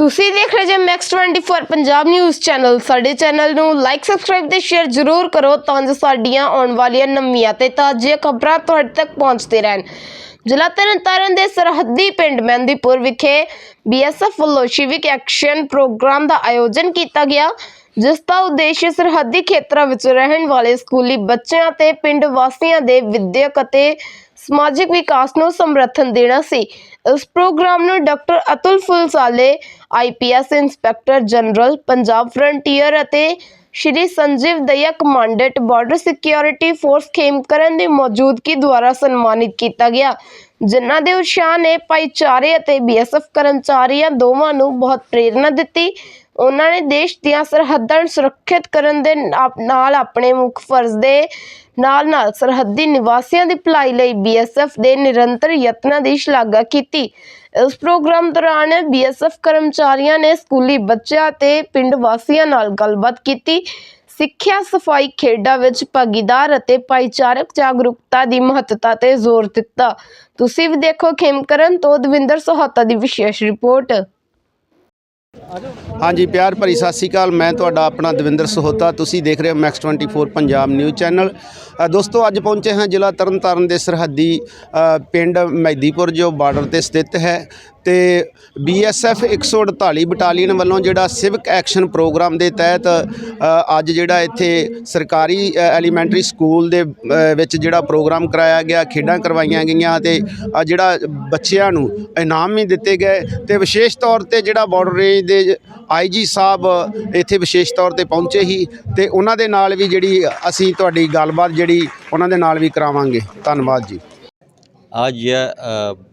ਤੁਸੀਂ ਦੇਖ ਰਹੇ ਜੇ ਮੈਕਸ 24 ਪੰਜਾਬ ਨਿਊਜ਼ ਚੈਨਲ ਸਾਡੇ ਚੈਨਲ ਨੂੰ ਲਾਈਕ ਸਬਸਕ੍ਰਾਈਬ ਤੇ ਸ਼ੇਅਰ ਜ਼ਰੂਰ ਕਰੋ ਤਾਂ ਜੋ ਸਾਡੀਆਂ ਆਉਣ ਵਾਲੀਆਂ ਨਵੀਆਂ ਤੇ ਤਾਜ਼ੀਆਂ ਖਬਰਾਂ ਤੁਹਾਡੇ ਤੱਕ ਪਹੁੰਚਦੇ ਰਹਿਣ। ਜ਼ਿਲ੍ਹਾ ਤਰਨਤਾਰਨ ਦੇ ਸਰਹੱਦੀ ਪਿੰਡ ਮਹਿੰਦੀਪੁਰ ਵਿਖੇ ਬੀਐਸਐਫ ਵੱਲੋਂ ਸਿਵਿਕ ਐਕਸ਼ਨ ਪ੍ਰੋਗਰਾਮ ਦਾ ਆਯੋਜਨ ਕੀਤਾ ਗਿਆ, ਜਿਸ ਦਾ ਉਦੇਸ਼ ਸਰਹੱਦੀ ਖੇਤਰਾਂ ਵਿੱਚ ਰਹਿਣ ਵਾਲੇ ਸਕੂਲੀ ਬੱਚਿਆਂ ਤੇ ਪਿੰਡ ਵਾਸੀਆਂ ਦੇ ਵਿਦਿਅਕ ਅਤੇ ਸਮਾਜਿਕ ਵਿਕਾਸ ਨੂੰ ਸਮਰਥਨ ਦੇਣਾ ਸੀ। ਇਸ ਪ੍ਰੋਗਰਾਮ ਨੂੰ doctor Atul Phulsale IPS inspector general, Punjab frontier ਅਤੇ Shri Sanjeev Daya commandant, border security force Khemkaran ਦੀ ਮੌਜੂਦਗੀ ਦੁਆਰਾ ਸਨਮਾਨਿਤ ਕੀਤਾ ਗਿਆ। ਜਿਨ੍ਹਾਂ ਦੇ ਉਤਸ਼ਾਹ ਨੇ ਭਾਈਚਾਰੇ ਅਤੇ ਬੀਐਸਐਫ ਕਰਮਚਾਰੀਆਂ ਦੋਵਾਂ ਨੂੰ ਬਹੁਤ ਪ੍ਰੇਰਣਾ ਦਿੱਤੀ। ਉਹਨਾਂ ਨੇ ਦੇਸ਼ ਦੀਆਂ ਸਰਹੱਦਾਂ ਨੂੰ ਸੁਰੱਖਿਅਤ ਕਰਨ ਦੇ ਆਪ- ਨਾਲ ਆਪਣੇ ਮੁੱਖ ਫਰਜ਼ ਦੇ ਨਾਲ-ਨਾਲ ਸਰਹੱਦੀ ਨਿਵਾਸੀਆਂ ਦੀ ਭਲਾਈ ਲਈ ਬੀਐਸਐਫ ਦੇ ਨਿਰੰਤਰ ਯਤਨਾਂ ਦੀ ਸ਼ਲਾਘਾ ਕੀਤੀ। ਇਸ ਪ੍ਰੋਗਰਾਮ ਦੌਰਾਨ ਬੀਐਸਐਫ ਕਰਮਚਾਰੀਆਂ ਨੇ ਸਕੂਲੀ ਬੱਚਿਆਂ ਤੇ ਪਿੰਡ ਵਾਸੀਆਂ ਨਾਲ ਗੱਲਬਾਤ ਕੀਤੀ। ਸਿੱਖਿਆ ਸਫ਼ਾਈ ਖੇਡਾਂ ਵਿੱਚ ਭਾਗੀਦਾਰ ਅਤੇ ਭਾਈਚਾਰਕ ਜਾਗਰੂਕਤਾ ਦੀ ਮਹੱਤਤਾ ਤੇ ਜ਼ੋਰ ਦਿੱਤਾ। ਤੁਸੀਂ ਵੀ ਦੇਖੋ ਖੇਮਕਰਨ ਤੋਂ ਦਵਿੰਦਰ ਸੋਹਤਾ ਦੀ ਵਿਸ਼ੇਸ਼ ਰਿਪੋਰਟ। ਹਾਂਜੀ, ਪਿਆਰ ਭਰੀ ਸਤਿ ਸ਼੍ਰੀ ਅਕਾਲ। ਮੈਂ ਤੁਹਾਡਾ ਆਪਣਾ ਦਵਿੰਦਰ ਸਹੋਤਾ। ਤੁਸੀਂ ਦੇਖ ਰਹੇ ਹੋ ਮੈਕਸ 24 ਪੰਜਾਬ ਨਿਊਜ਼ ਚੈਨਲ ਦੋਸਤੋ, ਅੱਜ ਪਹੁੰਚੇ ਹਾਂ ਜ਼ਿਲ੍ਹਾ ਤਰਨਤਾਰਨ ਦੇ ਸਰਹੱਦੀ ਪਿੰਡ ਮਹਿਦੀਪੁਰ ਜੋ ਬਾਰਡਰ ਤੇ ਸਥਿਤ ਹੈ। ਤੇ ਬੀਐਸਐਫ 148 ਬਟਾਲੀਅਨ ਵੱਲੋਂ ਜਿਹੜਾ ਸਿਵਿਕ ਐਕਸ਼ਨ ਪ੍ਰੋਗਰਾਮ ਦੇ ਤਹਿਤ ਅੱਜ ਜਿਹੜਾ ਇੱਥੇ ਸਰਕਾਰੀ ਐਲੀਮੈਂਟਰੀ ਸਕੂਲ ਦੇ ਵਿੱਚ ਜਿਹੜਾ ਪ੍ਰੋਗਰਾਮ ਕਰਾਇਆ ਗਿਆ, ਖੇਡਾਂ ਕਰਵਾਈਆਂ ਗਈਆਂ ਤੇ ਜਿਹੜਾ ਬੱਚਿਆਂ ਨੂੰ ਇਨਾਮ ਵੀ ਦਿੱਤੇ ਗਏ ਤੇ ਵਿਸ਼ੇਸ਼ ਤੌਰ ਤੇ ਜਿਹੜਾ ਬਾਰਡਰ ਰੇਂਜ ਦੇ ਆਈਜੀ ਸਾਹਿਬ ਇੱਥੇ ਵਿਸ਼ੇਸ਼ ਤੌਰ ਤੇ ਪਹੁੰਚੇ ਹੀ ਤੇ ਉਹਨਾਂ ਦੇ ਨਾਲ ਵੀ ਜਿਹੜੀ ਅਸੀਂ ਤੁਹਾਡੀ ਗੱਲਬਾਤ ਜਿਹੜੀ ਉਹਨਾਂ ਦੇ ਨਾਲ ਵੀ ਕਰਾਵਾਂਗੇ। ਧੰਨਵਾਦ ਜੀ। आज यह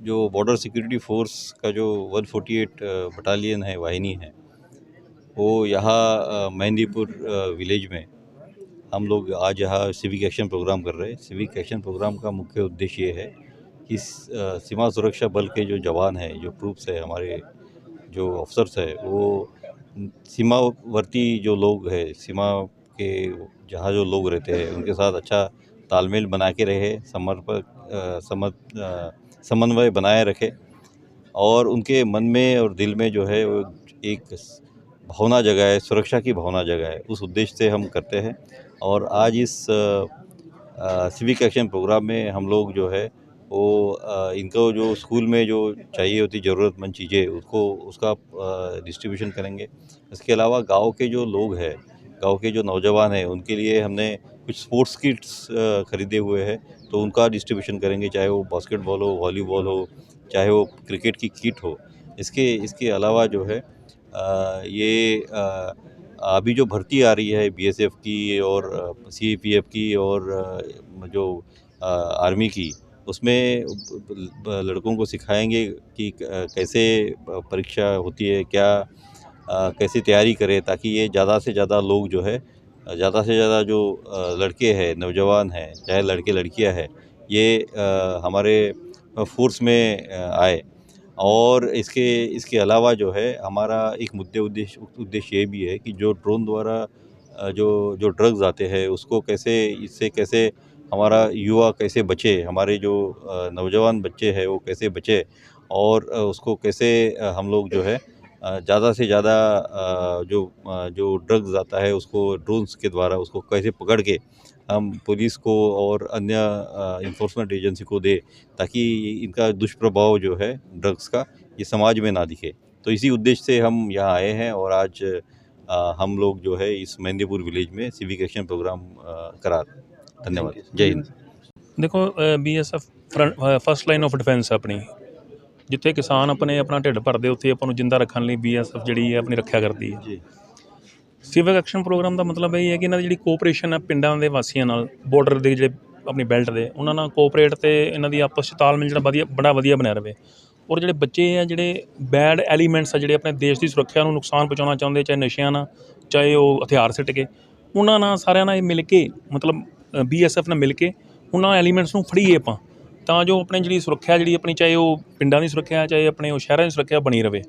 जो बॉर्डर सिक्योरिटी फोर्स का जो 148 बटालियन है, वाहिनी है, वो यहाँ मेहंदीपुर विलेज में हम लोग आज यहाँ सिविक एक्शन प्रोग्राम कर रहे हैं। सिविक एक्शन प्रोग्राम का मुख्य उद्देश्य ये है कि सीमा सुरक्षा बल के जो जवान हैं, जो ट्रूप्स है, हमारे जो ऑफिसर्स है, वो सीमावर्ती जो लोग हैं, सीमा के जहाँ जो लोग रहते हैं, उनके साथ अच्छा तालमेल बना के रहे, समर्पक समझ समन्वय बनाए रखे और उनके मन में और दिल में जो है वो एक भावना जगह है सुरक्षा की भावना जगह है उस उद्देश्य से हम करते हैं और आज इस सिविक एक्शन प्रोग्राम में हम लोग जो है वो इनको जो स्कूल में जो चाहिए होती ज़रूरतमंद चीज़ें, उसको, उसका डिस्ट्रीब्यूशन करेंगे। इसके अलावा गाँव के जो लोग हैं गाँव के जो नौजवान हैं उनके लिए हमने कुछ स्पोर्ट्स किट्स ख़रीदे हुए हैं। तो उनका डिस्ट्रीब्यूशन करेंगे चाहे वो बास्केटबॉल हो वॉलीबॉल हो चाहे वो क्रिकेट की किट हो। इसके इसके अलावा जो है अ, ये अ, अभी जो भर्ती आ रही है बीएसएफ की और सीएपीएफ की और जो आर्मी की उसमें लड़कों को सिखाएँगे कि कैसे परीक्षा होती है क्या कैसे तैयारी करें ताकि ये ज़्यादा से ज़्यादा लोग जो है, ज़्यादा से ज़्यादा जो लड़के हैं, नौजवान हैं, चाहे लड़के लड़कियाँ हैं, ये हमारे फोर्स में आए। और इसके इसके अलावा जो है, हमारा एक मुद्दे उद्देश्य उद्देश्य ये भी है कि जो ड्रोन द्वारा जो जो ड्रग्स आते हैं, उसको कैसे, इससे कैसे हमारा युवा कैसे बचे, हमारे जो नौजवान बच्चे हैं, वो कैसे बचे और उसको कैसे हम लोग जो है ज़्यादा से ज़्यादा जो जो ड्रग्स आता है उसको ड्रोन्स के द्वारा उसको कैसे पकड़ के हम पुलिस को और अन्य इन्फोर्समेंट एजेंसी को दे ताकि इनका दुष्प्रभाव जो है ड्रग्स का ये समाज में ना दिखे। तो इसी उद्देश्य से हम यहाँ आए हैं और आज आ, हम लोग जो है इस मेहंदीपुर विलेज में सिविक एक्शन प्रोग्राम करा धन्यवाद। जय हिंद। देखो BSF first line of defence है अपनी। ਜਿੱਥੇ ਕਿਸਾਨ ਆਪਣੇ ਆਪਣਾ ਢਿੱਡ ਭਰਦੇ ਉੱਥੇ ਆਪਾਂ ਨੂੰ ਜਿੰਦਾ ਰੱਖਣ ਲਈ ਬੀਐਸਐਫ ਜਿਹੜੀ ਹੈ ਆਪਣੀ ਰੱਖਿਆ ਕਰਦੀ ਹੈ। जी ਸਿਵਿਕ ਐਕਸ਼ਨ ਪ੍ਰੋਗਰਾਮ ਦਾ ਮਤਲਬ ਇਹ ਹੈ ਕਿ ਇਹਨਾਂ ਦੀ ਜਿਹੜੀ ਕੋਆਪਰੇਸ਼ਨ ਹੈ ਪਿੰਡਾਂ ਦੇ ਵਾਸੀਆਂ ਨਾਲ ਬਾਰਡਰ ਦੇ ਜਿਹੜੇ ਆਪਣੀ ਬੈਲਟ ਦੇ ਉਹਨਾਂ ਨਾਲ ਕੋਆਪਰੇਟ ਤੇ ਇਹਨਾਂ ਦੀ ਆਪਸ 'ਚ ਤਾਲਮੇਲ ਜਿਹੜਾ ਵਧੀਆ ਬੜਾ ਵਧੀਆ ਬਣਿਆ ਰਵੇ ਔਰ ਜਿਹੜੇ ਬੱਚੇ ਆ ਜਿਹੜੇ ਬੈਡ ਐਲੀਮੈਂਟਸ ਆ ਜਿਹੜੇ ਆਪਣੇ ਦੇਸ਼ ਦੀ ਸੁਰੱਖਿਆ ਨੂੰ ਨੁਕਸਾਨ ਪਹੁੰਚਾਉਣਾ ਚਾਹੁੰਦੇ ਚਾਹੇ ਨਸ਼ਿਆਂ ਨਾਲ ਚਾਹੇ ਉਹ ਹਥਿਆਰ ਸਿੱਟ ਕੇ ਉਹਨਾਂ ਨਾਲ ਸਾਰਿਆਂ ਨਾਲ ਇਹ ਮਿਲ ਕੇ ਮਤਲਬ ਬੀਐਸਐਫ ਨਾਲ ਮਿਲ ਕੇ ਉਹਨਾਂ ਐਲੀਮੈਂਟਸ ਨੂੰ ਫੜੀਏ ਆਪਾਂ। ਤਾਂ ਜੋ ਆਪਣੇ ਜਿਹੜੀ ਸੁਰੱਖਿਆ ਜਿਹੜੀ ਆਪਣੀ, ਚਾਹੇ ਉਹ ਪਿੰਡਾਂ ਦੀ ਸੁਰੱਖਿਆ, ਚਾਹੇ ਆਪਣੇ ਉਹ ਸ਼ਹਿਰਾਂ ਦੀ ਸੁਰੱਖਿਆ ਬਣੀ ਰਵੇ।